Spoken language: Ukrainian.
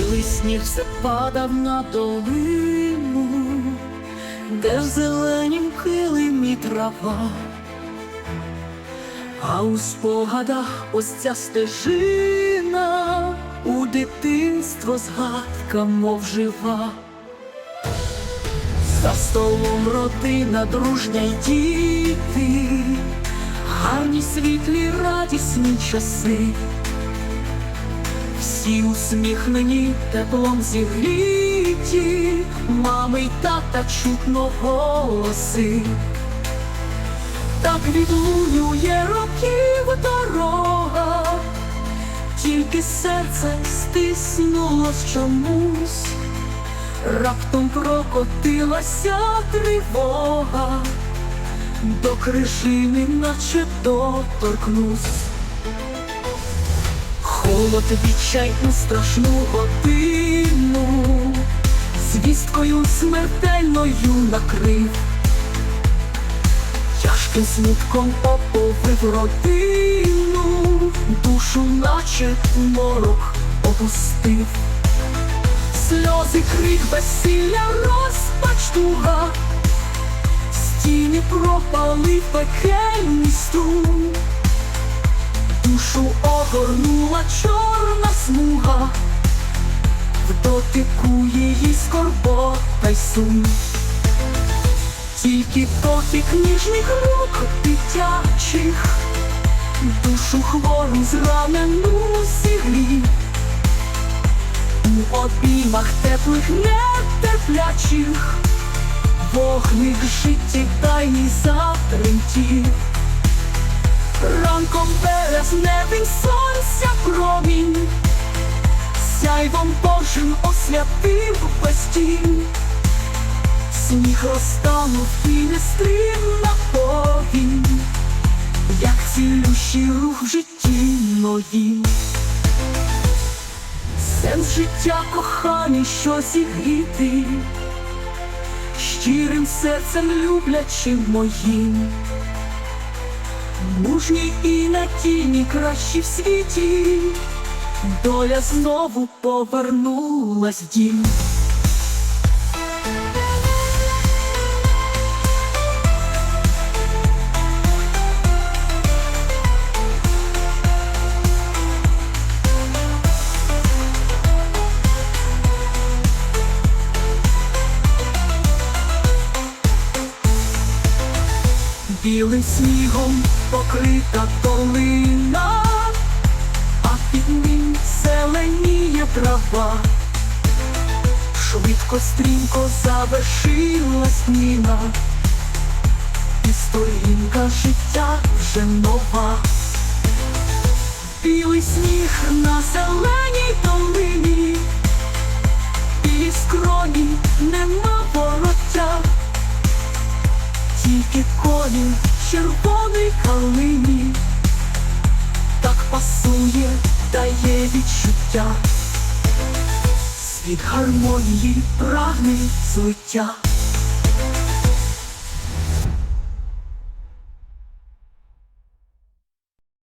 Білий сніг все падав на долину, де в зеленім килимі трава, а у спогадах ось ця стежина у дитинство згадка, мов жива. За столом родина, дружня й діти, гарні світлі радісні часи, всі усміхнені теплом зігріті, мами й тата чутно голоси. Так відлунює років дорога, тільки серце стиснулось чомусь. Раптом прокотилася тривога, до крижини наче доторкнусь. Холод відчай у страшну годину, звісткою смертельною накрив, тяжким смутком оповив родину, душу, наче морок опустив. Сльози, крик, безсилля, розпач туга, стіни пропали пекельний струм, душу огорнула чорна смуга, в дотику її скорбота й сум. Тільки дотик ніжних рук дитячих, душу хвору зранену зігрів. У обіймах теплих нетерплячих, вогник життєдайний затремтів. Ранком березневий сонця промінь, сяйвом Божим освятив постіль. Сніг розтанув і нестримна повінь, як цілющий рух в житті новім. Сенс життя коханий, що зігріти, щирим серцем люблячим моїм, мужній і на тіні кращі в світі, доля знову повернулась в дім. Білим снігом покрита долина, а під ним зеленіє трава. Швидко стрімко завершилась дніна, і сторінка життя вже нова. Білий сніг на зеленій долині, і скроні нема Тільки колін червоний калині, так пасує, дає відчуття, світ гармонії прагне злиття.